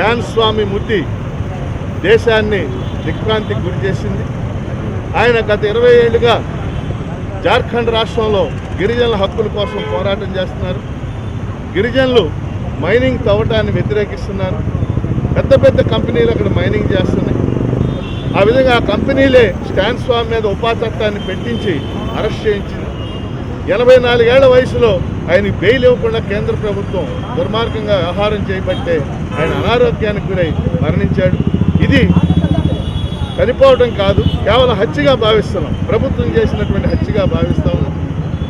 Fan స్వామి ముద్ది దేశాన్ని దిక్క్రాంతికి గురి చేసింది. ఆయన గత ఇరవై ఏళ్ళుగా జార్ఖండ్ రాష్ట్రంలో గిరిజనుల హక్కుల కోసం పోరాటం చేస్తున్నారు. గిరిజనులు మైనింగ్ తవ్వటాన్ని వ్యతిరేకిస్తున్నారు. పెద్ద పెద్ద కంపెనీలు అక్కడ మైనింగ్ చేస్తున్నాయి. ఆ విధంగా ఆ కంపెనీలే స్టాన్ స్వామి మీద ఉపాచట్టాన్ని పెట్టించి అరెస్ట్ చేయించింది. ఎనభై నాలుగేళ్ళ వయసులో ఆయనకి బెయిల్ ఇవ్వకుండా కేంద్ర ప్రభుత్వం దుర్మార్గంగా వ్యవహారం చేయబట్టే ఆయన అనారోగ్యానికి గురై మరణించాడు. ఇది చనిపోవడం కాదు కేవలం హత్యగా భావిస్తున్నాం. ప్రభుత్వం చేసినటువంటి హత్యగా భావిస్తా.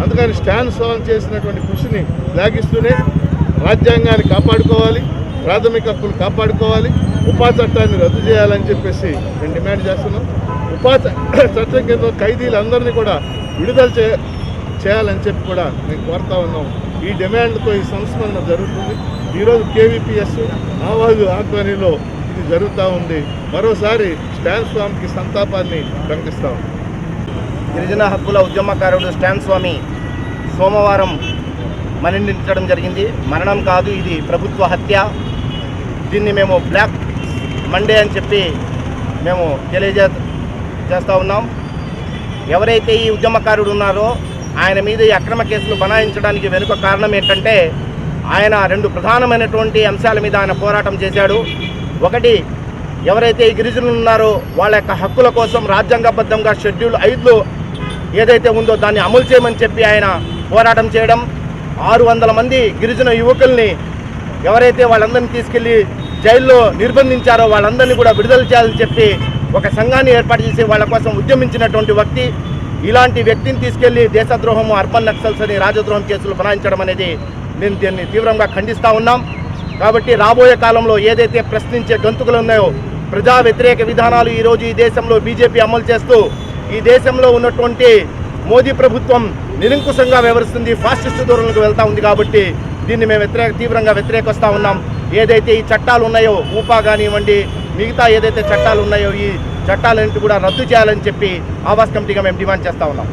అందుకని స్టాన్ స్వామి చేసినటువంటి కృషిని శ్లాఘిస్తూనే రాజ్యాంగాన్ని కాపాడుకోవాలి ప్రాథమిక హక్కులు కాపాడుకోవాలి ఉపా చట్టాన్ని రద్దు చేయాలని చెప్పేసి మేము డిమాండ్ చేస్తున్నాం ఉపా చట్టం కింద ఖైదీలందరినీ కూడా విడుదల చే చేయాలని చెప్పి కూడా మేము కోరుతా ఉన్నాం. ఈ డిమాండ్తో ఈ సంస్మరణ జరుగుతుంది. ఈరోజు కేవీపీఎస్ ఆవాజు ఆధ్వర్యంలో ఇది జరుగుతూ ఉంది. మరోసారి స్టాన్ స్వామికి సంతాపాన్ని ప్రకటిస్తాం గిరిజన హక్కుల ఉద్యమకారుడు స్టాన్ స్వామి సోమవారం మరణించడం జరిగింది. మరణం కాదు ఇది ప్రభుత్వ హత్య. దీన్ని మేము బ్లాక్ మండే అని చెప్పి మేము తెలియజే చేస్తూ ఉన్నాం. ఎవరైతే ఈ ఉద్యమకారుడు ఉన్నారో ఆయన మీద ఈ అక్రమ కేసులు బనాయించడానికి వెనుక కారణం ఏంటంటే ఆయన రెండు ప్రధానమైనటువంటి అంశాల మీద ఆయన పోరాటం చేశాడు. ఒకటి ఎవరైతే ఈ గిరిజనులు ఉన్నారో వాళ్ళ యొక్క హక్కుల కోసం రాజ్యాంగబద్ధంగా షెడ్యూల్ ఐదులో ఏదైతే ఉందో దాన్ని అమలు చేయమని చెప్పి ఆయన పోరాటం చేయడం. ఆరు వందల మంది గిరిజన యువకుల్ని ఎవరైతే వాళ్ళందరినీ తీసుకెళ్ళి జైల్లో నిర్బంధించారో వాళ్ళందరినీ కూడా విడుదల చేయాలని చెప్పి ఒక సంఘాన్ని ఏర్పాటు చేసి వాళ్ళ కోసం ఉద్యమించినటువంటి వ్యక్తి ఇలాంటి వ్యక్తిని తీసుకెళ్ళి దేశద్రోహము అర్బన్ నక్సల్స్ అని రాజద్రోహం కేసులు బనాయించడం అనేది మేము దీన్ని తీవ్రంగా ఖండిస్తూ ఉన్నాం. కాబట్టి రాబోయే కాలంలో ఏదైతే ప్రశ్నించే గంతుకులు ఉన్నాయో ప్రజా వ్యతిరేక విధానాలు ఈరోజు ఈ దేశంలో బీజేపీ అమలు చేస్తూ ఈ దేశంలో ఉన్నటువంటి మోదీ ప్రభుత్వం నిరంకుశంగా వ్యవహరిస్తుంది ఫాసిస్ట్ దూరంలోకి వెళ్తూ ఉంది కాబట్టి దీన్ని మేము వ్యతిరేక తీవ్రంగా వ్యతిరేకిస్తూ ఉన్నాం. ఏదైతే ఈ చట్టాలు ఉన్నాయో ఊపా కానివ్వండి మిగతా ఏదైతే చట్టాలు ఉన్నాయో ఈ చట్టాలన్నింటి కూడా రద్దు చేయాలని చెప్పి ఆవాస్ కమిటీగా మేము డిమాండ్ చేస్తూ ఉన్నాం.